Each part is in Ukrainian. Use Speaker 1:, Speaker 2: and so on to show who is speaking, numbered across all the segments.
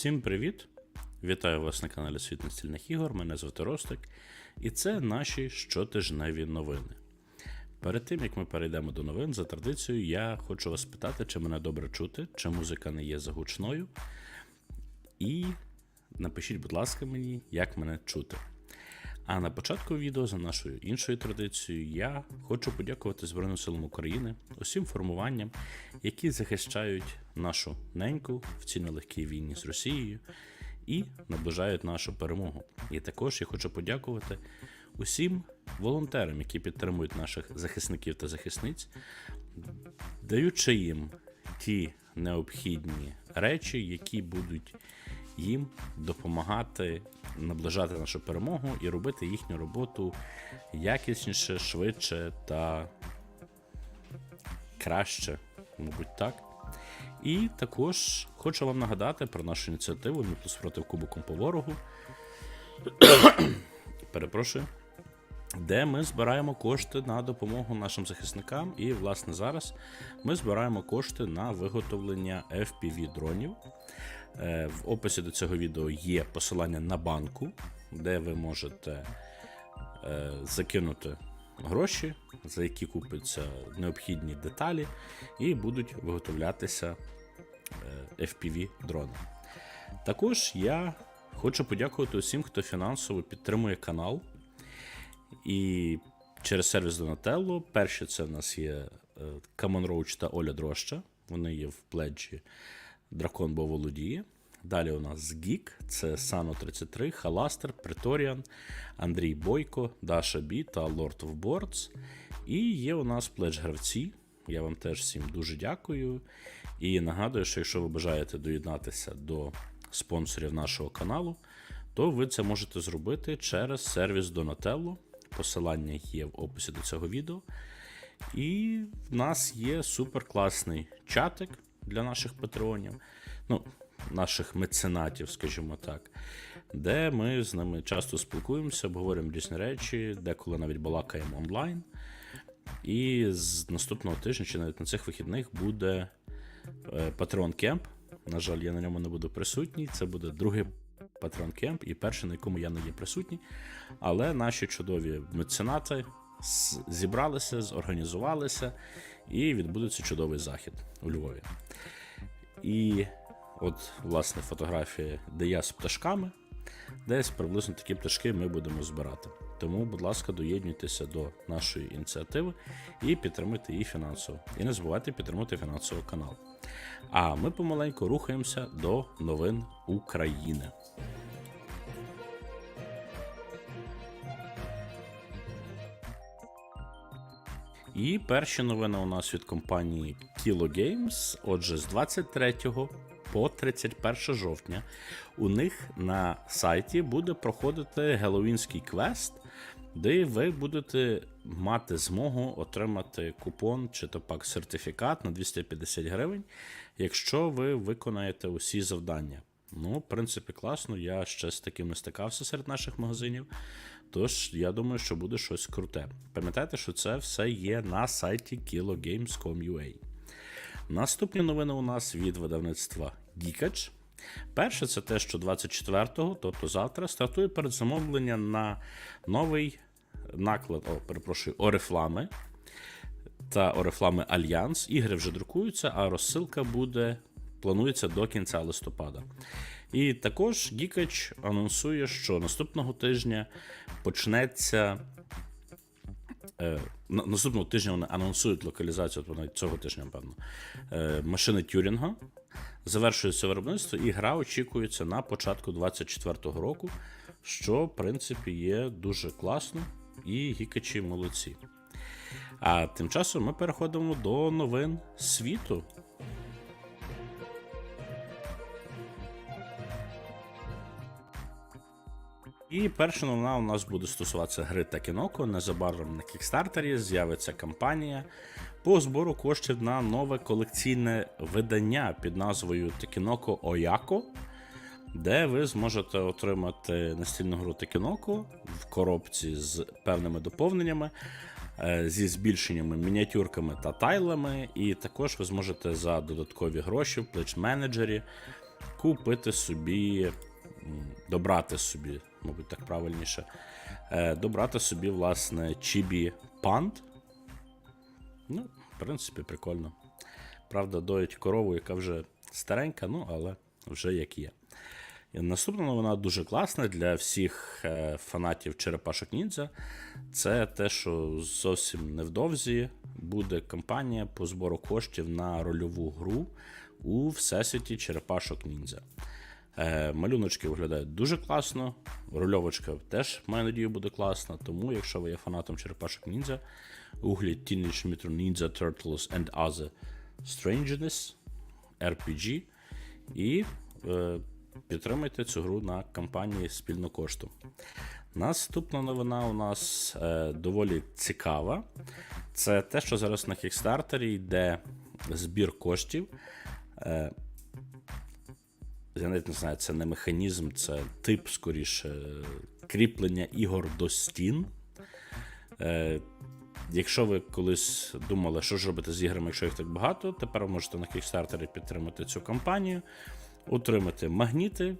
Speaker 1: Всім привіт! Вітаю вас на каналі Світ настільних ігор. Мене звати Ростик, і це наші щотижневі новини. Перед тим як ми перейдемо до новин, за традицією, я хочу вас питати, чи мене добре чути, чи музика не є загучною. І напишіть, будь ласка, мені, як мене чути. А на початку відео, за нашою іншою традицією, я хочу подякувати Збройним силам України, усім формуванням, які захищають нашу неньку в цій нелегкій війні з Росією і наближають нашу перемогу. І також я хочу подякувати усім волонтерам, які підтримують наших захисників та захисниць, даючи їм ті необхідні речі, які будуть їм допомагати наближати нашу перемогу і робити їхню роботу якісніше, швидше та краще, мабуть, так. І також хочу вам нагадати про нашу ініціативу «Мі плюс проти Кубоком по ворогу. Перепрошую. Де ми збираємо кошти на допомогу нашим захисникам. І, власне, зараз ми збираємо кошти на виготовлення FPV дронів. Е, В описі до цього відео є посилання на банку, де ви можете е, закинути гроші, за які купляться необхідні деталі, і будуть виготовлятися е, FPV дрони. Також я хочу подякувати усім, хто фінансово підтримує канал. І через сервіс Donatello. Перші це в нас є е, Камон Роуч та Оля Дроща. Вони є в пледжі Дракон Бо володіє. Далі у нас Гік, це Сано 33, Халастер, Преторіан, Андрій Бойко, Даша Бі та Lord of Boards. І є у нас пледж гравці. Я вам теж всім дуже дякую. І нагадую, що якщо ви бажаєте доєднатися до спонсорів нашого каналу, то ви це можете зробити через сервіс Donatello. Посилання є в описі до цього відео. І в нас є суперкласний чатик для наших патреонів, ну, наших меценатів, скажімо так, де ми з ними часто спілкуємося, обговорюємо різні речі, деколи навіть балакаємо онлайн. І з наступного тижня, чи навіть на цих вихідних, буде е, Patreon Camp. На жаль, я на ньому не буду присутній. Це буде другий Patreon Camp і перший, на якому я не є присутній. Але наші чудові меценати зібралися, зорганізувалися, і відбудеться чудовий захід у Львові. І от, власне, фотографія, де я з пташками. Десь приблизно такі пташки ми будемо збирати. Тому, будь ласка, доєднуйтеся до нашої ініціативи і підтримуйте її фінансово. І не забувайте підтримати фінансово канал. А ми помаленьку рухаємося до новин України. І перші новини у нас від компанії Kilo Games. Отже, з 23 по 31 жовтня у них на сайті буде проходити геловінський квест, де ви будете мати змогу отримати купон чи то пак сертифікат на 250 гривень, якщо ви виконаєте усі завдання. Ну, в принципі, класно. Я ще з таким не стикався серед наших магазинів. Тож, я думаю, що буде щось круте. Пам'ятайте, що це все є на сайті kilogames.com.ua. Наступні новини у нас від видавництва Geekage. Перше, це те, що 24-го, тобто завтра, стартує передзамовлення на новий наклад, о, перепрошую, Орифлами та Орифлами Альянс. Ігри вже друкуються, а розсилка буде планується до кінця листопада. І також Гікач анонсує, що наступного тижня почнеться. Е, наступного тижня вони анонсують локалізацію, от навіть цього тижня, певно, е, машини Тюрінга. Завершується виробництво, і гра очікується на початку 24-го року, що, в принципі, є дуже класно, і гікачі молодці. А тим часом ми переходимо до новин світу. І перша новина у нас буде стосуватися гри Такіноко. Незабаром на кікстартері з'явиться кампанія по збору коштів на нове колекційне видання під назвою Такіноко Ояко, де ви зможете отримати настільну гру Такіноко в коробці з певними доповненнями. е, Зі збільшеннями мініатюрками та тайлами, і також ви зможете за додаткові гроші в плеч менеджері купити собі, добрати собі, мабуть, так правильніше, е, добрати собі, власне, Chibi Pand. Ну, в принципі, прикольно. Правда, доють корову, яка вже старенька, ну, але вже як є. І Наступна новина дуже класна для всіх е, фанатів черепашок ніндзя. Це те, що зовсім невдовзі буде кампанія по збору коштів на рольову гру у всесвіті черепашок ніндзя. Е, малюночки виглядають дуже класно. Рольовочка теж, маю надію, буде класна. Тому, якщо ви є фанатом черепашок ніндзя, гугліть Teenage Mutant Ninja Turtles and Other Strangeness RPG і е, підтримайте цю гру на кампанії спільно кошту. Наступна новина у нас е, доволі цікава. Це те, що зараз на Кікстартері йде збір коштів. Е, я навіть не знаю, це не механізм, це тип, скоріше, кріплення ігор до стін. Е, Якщо ви колись думали, що ж робити з іграми, якщо їх так багато, тепер ви можете на Kickstarter підтримати цю кампанію, отримати магніти.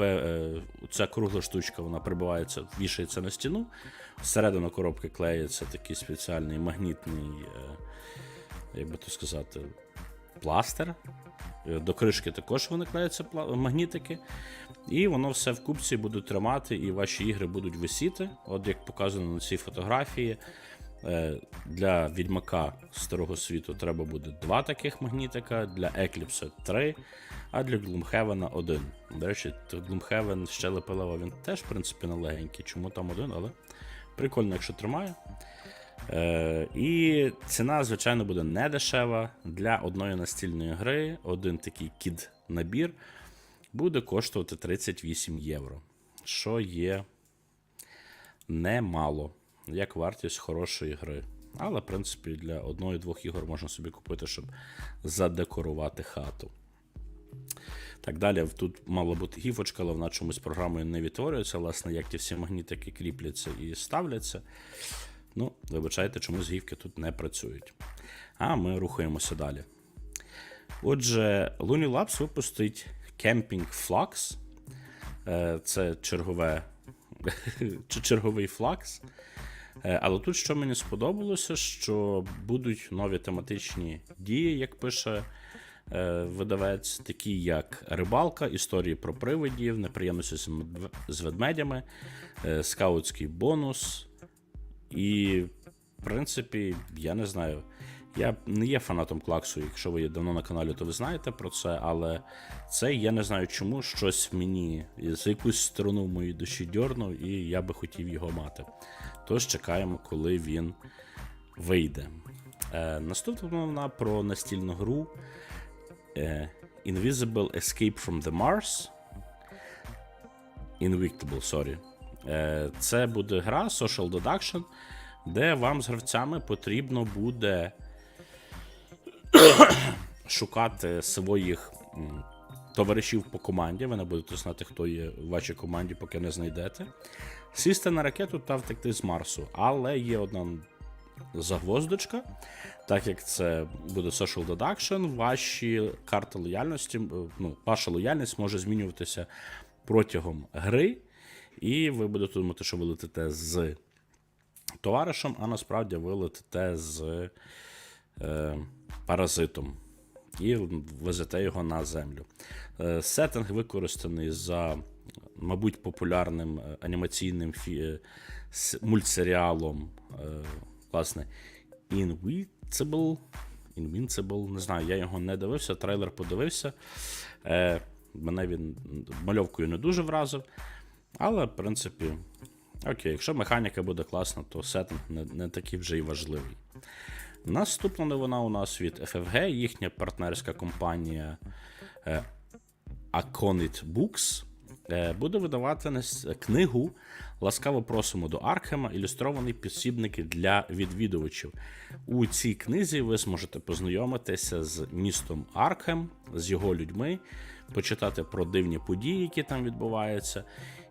Speaker 1: Е, Ця кругла штучка вона прибивається, вішається на стіну. Всередину коробки клеїться такий спеціальний магнітний, е, як би то сказати, пластир. Е, До кришки також вони магнітики. І воно все в купці буде тримати, і ваші ігри будуть висіти. От як показано на цій фотографії. Е, Для відьмака старого світу треба буде два таких магнітика, для Eclipse три, а для Gloomhaven один. До речі, Gloomhaven щелепилева він теж, в принципі, не легенький. Чому там один, але прикольно, якщо тримає. Е, і ціна, звичайно, буде не дешева. Для одної настільної гри один такий кід-набір буде коштувати 38 євро, що є немало, як вартість хорошої гри. Але, в принципі, для одної-двох ігор можна собі купити, щоб задекорувати хату. Так далі, тут мала бути гіфочка, але вона чомусь програмою не відтворюється. Власне, як ті всі магнітики кріпляться і ставляться. Ну, вибачайте, чомусь гівки тут не працюють. А ми рухаємося далі. Отже, Looney Labs випустить Camping Flux. Е, Це чергове, чи черговий флакс. Е, Але тут, що мені сподобалося, що будуть нові тематичні дії, як пише е, видавець, такі як рибалка, історії про привидів, неприємності з ведмедями, скаутський бонус. І, в принципі, я не знаю. Я не є фанатом клаксу, якщо ви є давно на каналі, то ви знаєте про це, але це я не знаю чому щось мені за якусь сторону в моїй душі дьорнув, і я би хотів його мати. Тож чекаємо, коли він вийде. Е, наступна новина про настільну гру е, Invisible Escape from the Mars. Invictable, sorry. Е, Це буде гра Social Deduction, де вам з гравцями потрібно буде шукати своїх товаришів по команді. Ви не будете знати, хто є в вашій команді, поки не знайдете. Сісти на ракету та втекти з Марсу. Але є одна загвоздочка. Так як це буде social deduction, ваші карти лояльності, е, ну, ваша лояльність може змінюватися протягом гри, і ви будете думати, що ви летите з товаришем, а насправді ви летите з е, паразитом і везете його на землю. Е, Сеттинг використаний за, мабуть, популярним е, анімаційним фі... е, мультсеріалом, е, власне, Invincible. Invincible, не знаю, я його не дивився, трейлер подивився. Е, мене він мальовкою не дуже вразив. Але, в принципі, окей, якщо механіка буде класна, то сеттинг не, не такий вже й важливий. Наступна новина у нас від FFG, їхня партнерська компанія е, Aconit Books е, буде видавати книгу Ласкаво просимо до Аркхема, ілюстровані посібники для відвідувачів. У цій книзі ви зможете познайомитися з містом Аркхем, з його людьми, почитати про дивні події, які там відбуваються.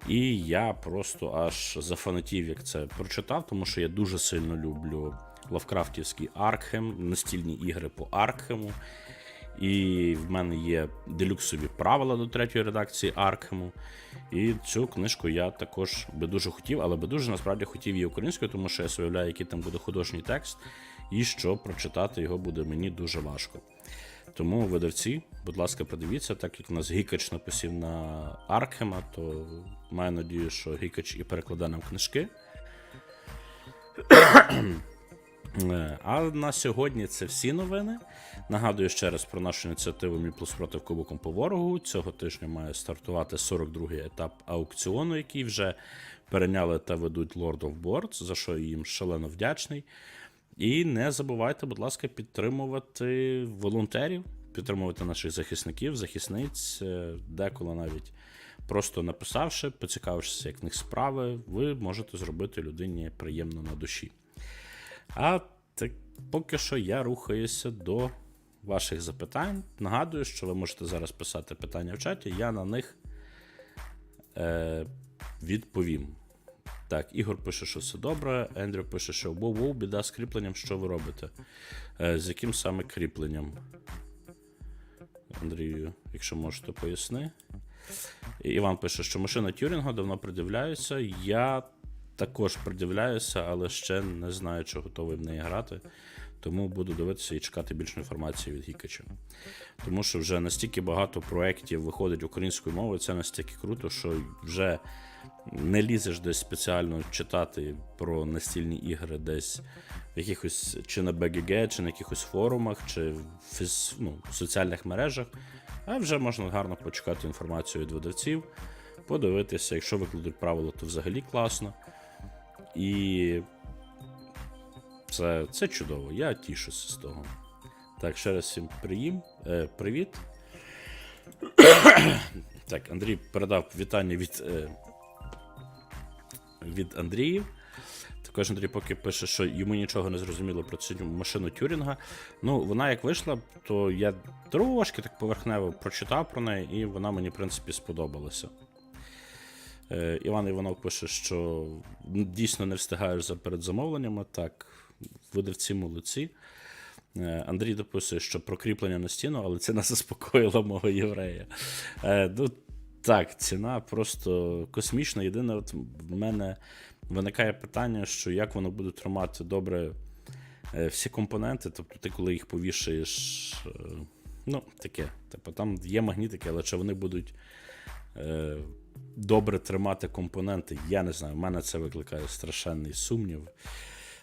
Speaker 1: І я просто аж зафанатів, як це прочитав, тому що я дуже сильно люблю Лавкрафтівський Аркхем, настільні ігри по Аркхему. І в мене є делюксові правила до третьої редакції Аркхему. І цю книжку я також би дуже хотів, але би дуже насправді хотів її українською, тому що я уявляю, який там буде художній текст, і що прочитати його буде мені дуже важко. Тому видавці, будь ласка, подивіться, так як у нас Гікач написів на Аркхема, то маю надію, що Гікач і перекладе нам книжки. А на сьогодні це всі новини. Нагадую ще раз про нашу ініціативу Мі плюс проти Кубоком по ворогу. Цього тижня має стартувати 42-й етап аукціону, який вже перейняли та ведуть Lord of Boards, за що їм шалено вдячний. І не забувайте, будь ласка, підтримувати волонтерів, підтримувати наших захисників, захисниць, е, деколи навіть просто написавши, поцікавившись, як в них справи, ви можете зробити людині приємно на душі. А так, поки що я рухаюся до ваших запитань. Нагадую, що ви можете зараз писати питання в чаті, я на них е, відповім. Так, Ігор пише, що все добре. Ендрю пише, що воу-воу, біда з кріпленням, що ви робите? Е, з яким саме кріпленням? Андрію, якщо можете, поясни. Іван пише, що машина Тюрінга давно придивляються. Я також придивляюся, але ще не знаю, чи готовий в неї грати. Тому буду дивитися і чекати більше інформації від Гікача. Тому що вже настільки багато проєктів виходить українською мовою, це настільки круто, що вже не лізеш десь спеціально читати про настільні ігри десь в якихось чи на BGG, чи на якихось форумах, чи в ну, соціальних мережах. А вже можна гарно почекати інформацію від видавців, подивитися, якщо викладуть правила, то взагалі класно. І це, це чудово, я тішуся з того. Так, ще раз всім приїм, е, привіт. так, Андрій передав вітання від, е, від Андріїв. Також Андрій поки пише, що йому нічого не зрозуміло про цю машину Тюрінга. Ну, вона як вийшла, то я трошки так поверхнево прочитав про неї, і вона мені, в принципі, сподобалася. Е, Іван Іванов пише, що дійсно не встигаєш за передзамовленнями. Так, видавці молодці. Е, Андрій дописує, що прокріплення на стіну, але ціна заспокоїла мого єврея. Е, ну, так, ціна просто космічна. Єдине, от в мене виникає питання, що як воно буде тримати добре е, всі компоненти. Тобто, ти, коли їх повішаєш, е, ну, таке. Типу, там є магнітики, але чи вони будуть е, добре тримати компоненти, я не знаю. В мене це викликає страшенний сумнів.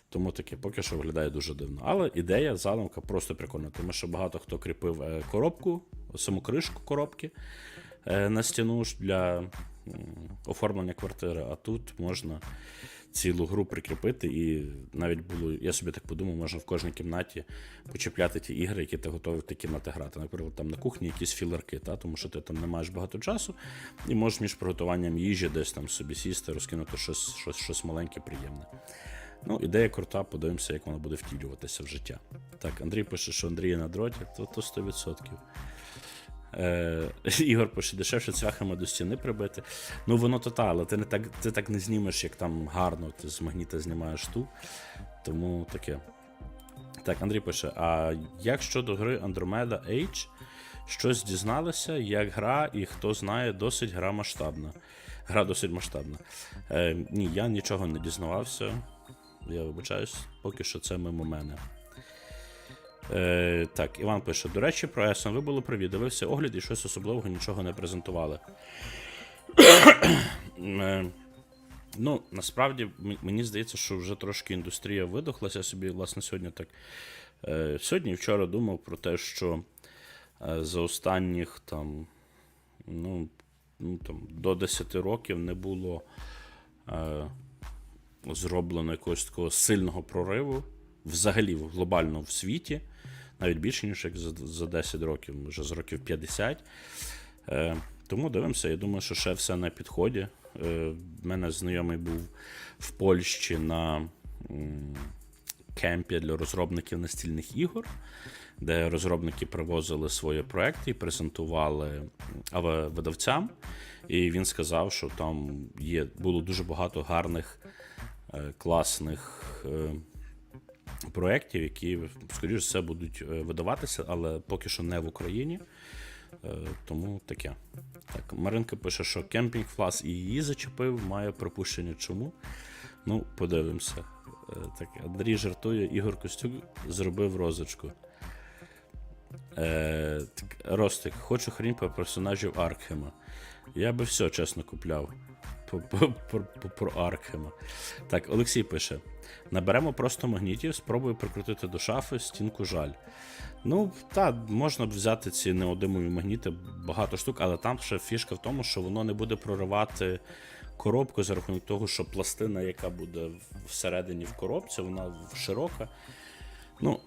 Speaker 1: Тому таке поки що виглядає дуже дивно. Але ідея задумка просто прикольна, тому що багато хто кріпив коробку, саму кришку коробки на стіну ж для оформлення квартири, а тут можна цілу гру прикріпити, і навіть було, я собі так подумав, можна в кожній кімнаті почіпляти ті ігри, які ти готовий в ті кімнати грати. Наприклад, там на кухні якісь філерки, та, тому що ти там не маєш багато часу, і можеш між приготуванням їжі десь там собі сісти, розкинути щось, щось, щось маленьке, приємне. Ну, ідея крута, подивимося, як вона буде втілюватися в життя. Так, Андрій пише, що Андрій на дроті, то, то 100%. Е, Ігор пише, дешевше цвяхами до стіни прибити. Ну, воно то та, але ти, не так, ти так не знімеш, як там гарно, ти з магніта знімаєш ту. Тому таке. Так, Андрій пише: а як щодо гри Andromeda Age? Щось дізналися, як гра, і хто знає, досить гра масштабна. Гра досить масштабна. Е, ні, я нічого не дізнавався. Я вибачаюсь, поки що це мимо мене. Е, так, Іван пише: до речі, про Есон ви були праві, дивився огляд і щось особливого нічого не презентували. Е, ну, насправді, мені здається, що вже трошки індустрія видохлася. Собі, власне, сьогодні так. Е, сьогодні і вчора думав про те, що е, за останніх там, ну, ну, там, до 10 років не було. Е, зроблено якогось такого сильного прориву взагалі глобально в світі, навіть більше, ніж як за, за 10 років, вже з років 50. Е, тому дивимося, я думаю, що ще все на підході. Е, в мене знайомий був в Польщі на м, кемпі для розробників настільних ігор, де розробники привозили свої проекти і презентували видавцям. І він сказав, що там є, було дуже багато гарних, е, класних е, проєктів, які, скоріш все, будуть е, видаватися, але поки що не в Україні. Е, Тому таке. Так, Маринка пише, що кемпінг флас і її зачепив, має припущення чому. Ну, подивимося. Е, Так, Андрій жартує, Ігор Костюк зробив розочку. Е, так, Ростик, хочу хрінь про персонажів Аркхема. Я би все чесно купляв. Про Аркхема. Так, Олексій пише: наберемо просто магнітів, спробую прикрутити до шафи стінку жаль. Ну, так, можна б взяти ці неодимові магніти, багато штук, але там ще фішка в тому, що воно не буде проривати коробку за рахунок того, що пластина, яка буде всередині в коробці, вона широка. Ну,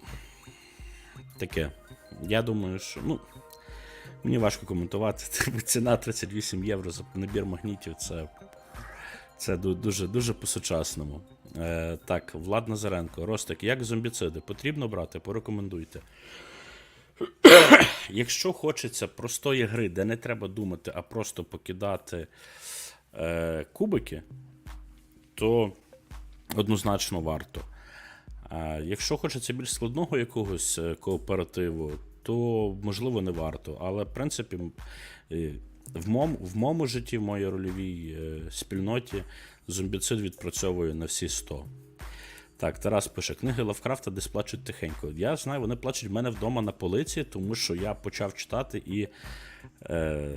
Speaker 1: таке. Я думаю, що. Ну, мені важко коментувати. Ціна 38 євро за набір магнітів це, це дуже, дуже по-сучасному. Е, так, Влад Назаренко, Ростик, як зомбіциди? Потрібно брати, порекомендуйте. Якщо хочеться простої гри, де не треба думати, а просто покидати е, кубики, то однозначно варто. А якщо хочеться більш складного якогось е, кооперативу, то можливо не варто. Але в принципі, е, в моєму, в моєму житті, в моїй рольовій е, спільноті, зомбіцид відпрацьовує на всі 100. Так, Тарас пише: книги Лавкрафта десь плачуть тихенько. Я знаю, вони плачуть в мене вдома на полиці, тому що я почав читати і е,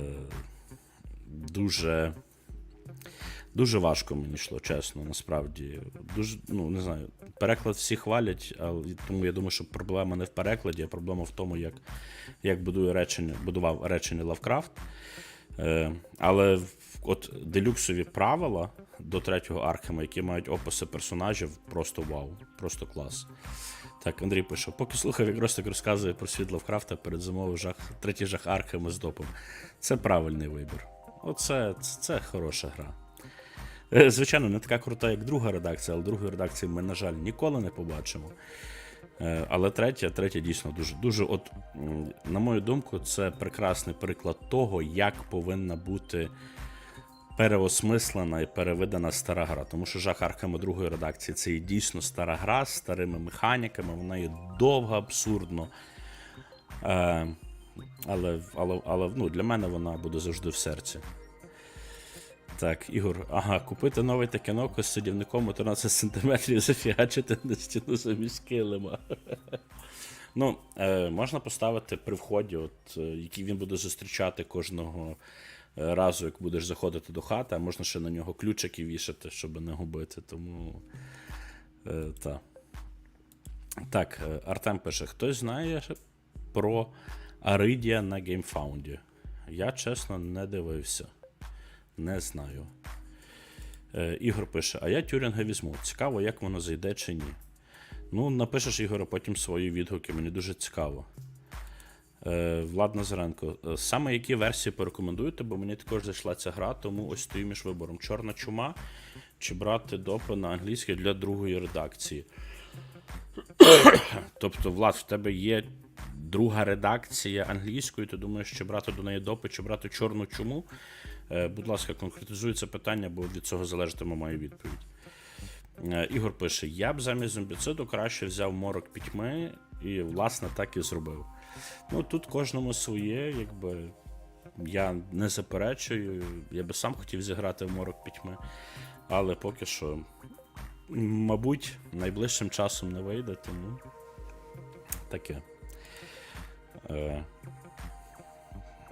Speaker 1: дуже. Дуже важко мені йшло, чесно, насправді. Дуже, ну, не знаю, переклад всі хвалять, але тому я думаю, що проблема не в перекладі, а проблема в тому, як, як будує речення, будував речення Лавкрафт. Е, але от делюксові правила до третього архема, які мають описи персонажів, просто вау, просто клас. Так, Андрій пише: поки слухав, як Ростик розказує про світ Лавкрафта, перед зимовий жах, третій жах Архема з допом. Це правильний вибір. Оце це, це хороша гра. Е, Звичайно, не така крута, як друга редакція, але другої редакції ми, на жаль, ніколи не побачимо. Е, Але третя, третя дійсно дуже, дуже, от, на мою думку, це прекрасний приклад того, як повинна бути переосмислена і перевидана стара гра. Тому що жах Архема другої редакції це і дійсно стара гра з старими механіками, вона є довга, абсурдно. Е, але але, але ну, для мене вона буде завжди в серці. Так, Ігор, ага, купити новий такеноко з сидівником у 13 см зафігачити на стіну замість килима. ну, е, можна поставити при вході, от, е, який він буде зустрічати кожного е, разу, як будеш заходити до хати, а можна ще на нього ключики вішати, щоб не губити. Тому. Е, та. Так, е, Артем пише: хтось знає про Aridia на GameFound? Я чесно не дивився. Не знаю. Е, Ігор пише: А я Тюрінга візьму. Цікаво, як воно зайде чи ні. Ну, напишеш, Ігоре, потім свої відгуки, мені дуже цікаво. Е, Влад Назаренко. е, Саме які версії порекомендуєте, бо мені також зайшла ця гра, тому ось стою між вибором: Чорна чума чи брати допи на англійській для другої редакції. Тобто, Влад, в тебе є друга редакція англійської, ти думаєш, чи брати до неї допи, чи брати чорну чуму? Е, Будь ласка, конкретизуй це питання, бо від цього залежатиме моя відповідь. Е, Ігор пише: я б замість зомбіциду краще взяв морок пітьми і, власне, так і зробив. Ну, тут кожному своє, якби. Я не заперечую, я би сам хотів зіграти в морок пітьми, але поки що, мабуть, найближчим часом не вийде, тому таке. Е,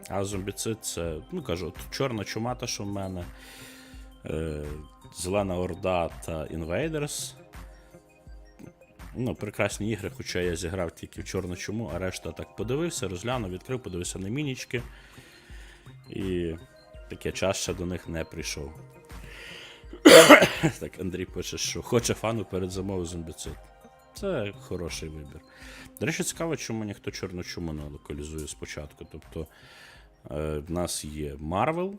Speaker 1: а зомбіцид це, ну кажу, чорна чума, та що в мене, е, Зелена Орда та Invaders. Ну, прекрасні ігри, хоча я зіграв тільки в чорну чуму, а решта так подивився, розглянув, відкрив, подивився на мінічки. І таке час ще до них не прийшов. так, Андрій пише, що хоче фану перед замовою зомбіцид. Це хороший вибір. До речі, цікаво, чому ніхто чорну чуму не локалізує спочатку. Тобто, в нас є Marvel,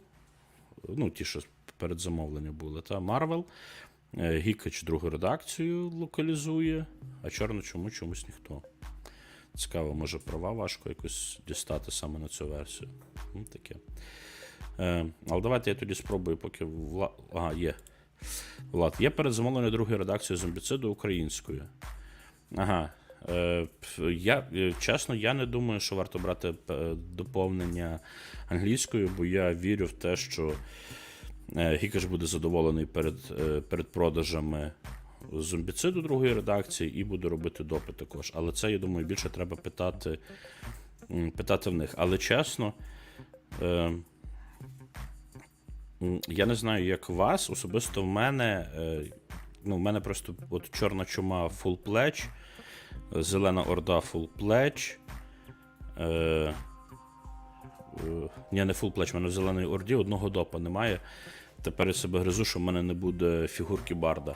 Speaker 1: ну, ті, що перед замовленням були, та Marvel, е, Гікач другу редакцію локалізує, а чорну чому чомусь ніхто. Цікаво, може права важко якось дістати саме на цю версію. Ну, таке. Е, але давайте я тоді спробую, поки Вла... Ага, є. Влад, є передзамовлення другої редакції зомбіциду українською. Ага. Е, я, е, чесно, я не думаю, що варто брати е, доповнення англійською, бо я вірю в те, що Гікаш буде задоволений перед, перед продажами зомбіциду другої редакції і буде робити допит також. Але це, я думаю, більше треба питати, питати в них. Але чесно. Я не знаю, як вас. Особисто в мене. Ну, в мене просто от чорна чума full pledge, зелена орда full pledge. Е, е, ні, не full pledge, в мене в зеленій орді одного допа немає. Тепер я себе гризу, що в мене не буде фігурки Барда.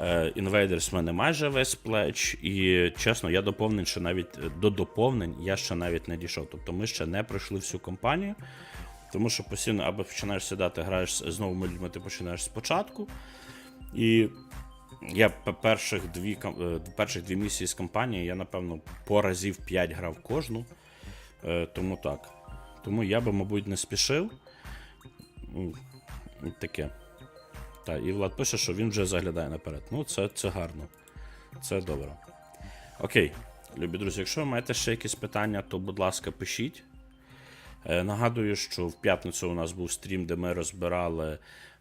Speaker 1: Е, Invaders в мене майже весь плеч, і чесно, я доповнень ще навіть до доповнень я ще навіть не дійшов. Тобто ми ще не пройшли всю кампанію. Тому що постійно або починаєш сідати, граєш з новими людьми, ти починаєш спочатку. І я перших дві, е, перших дві місії з кампанії, я, напевно, по разів 5 грав кожну. Е, Тому так. Тому я би, мабуть, не спішив. Таке. Так, і Влад пише, що він вже заглядає наперед. Ну, це, це гарно. Це добре. Окей, любі друзі, якщо ви маєте ще якісь питання, то, будь ласка, пишіть. Е, Нагадую, що в п'ятницю у нас був стрім, де ми розбирали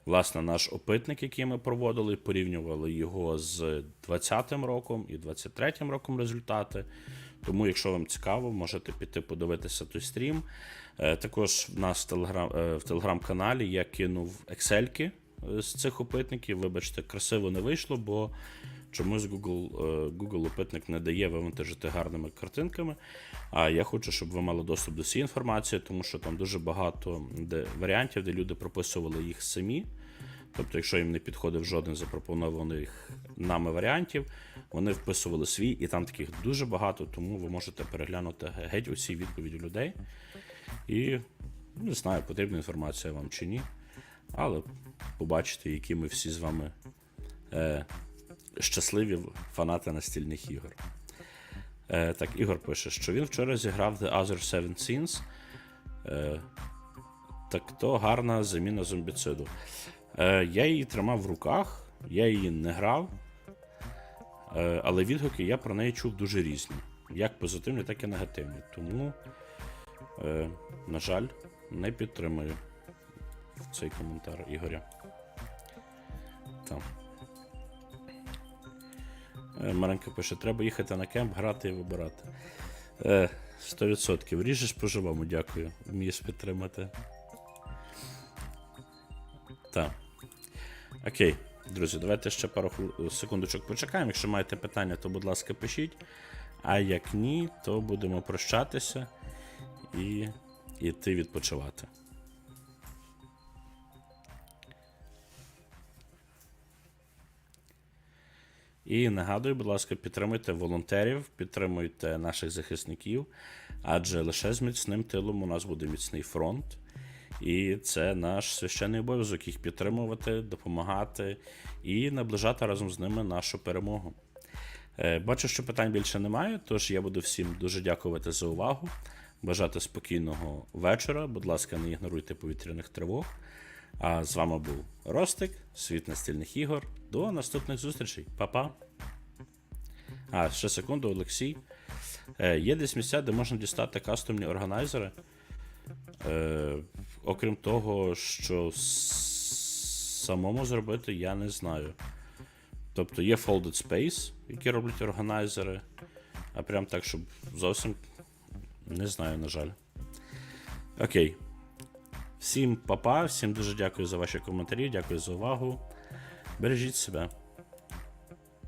Speaker 1: власне наш опитник, який ми проводили, порівнювали його з 20-м роком і 23-м роком результати. Тому, якщо вам цікаво, можете піти подивитися той стрім. Е, Також в нас в е, телеграм-каналі я кинув ексельки е, з цих опитників. Вибачте, красиво не вийшло, бо чомусь Google, Google опитник не дає вивантажити гарними картинками. А я хочу, щоб ви мали доступ до цієї інформації, тому що там дуже багато де, варіантів, де люди прописували їх самі. Тобто, якщо їм не підходив жоден запропонованих нами варіантів, вони вписували свій, і там таких дуже багато, тому ви можете переглянути геть усі відповіді людей. І не знаю, потрібна інформація вам чи ні. Але побачите, які ми всі з вами е, щасливі фанати настільних ігор. Е, так, Ігор пише, що він вчора зіграв The Other Seven Sins. Е, так то гарна заміна зомбіциду. Е, я її тримав в руках, я її не грав, е, але відгуки я про неї чув дуже різні. Як позитивні, так і негативні. Тому, е, на жаль, не підтримую цей коментар Ігоря. Так. Е, Маренко пише, треба їхати на кемп, грати і вибирати. Е, 100%. Ріжеш по-живому, дякую. Вмієш підтримати. Так. Окей, друзі, давайте ще пару хвил- секундочок почекаємо. Якщо маєте питання, то, будь ласка, пишіть. А як ні, то будемо прощатися і йти відпочивати. І нагадую, будь ласка, підтримуйте волонтерів, підтримуйте наших захисників, адже лише з міцним тилом у нас буде міцний фронт. І це наш священний обов'язок їх підтримувати, допомагати і наближати разом з ними нашу перемогу. Е, Бачу, що питань більше немає, тож я буду всім дуже дякувати за увагу. Бажати спокійного вечора. Будь ласка, не ігноруйте повітряних тривог. А з вами був Ростик, світ настільних ігор. До наступних зустрічей. Па-па. А, ще секунду, Олексій. Е, є десь місця, де можна дістати кастомні органайзери. Е, окрім того, що самому зробити я не знаю. Тобто є Folded Space, які роблять органайзери. А прям так, щоб зовсім не знаю, на жаль. Окей. Всім па-па, всім дуже дякую за ваші коментарі, дякую за увагу. Бережіть себе.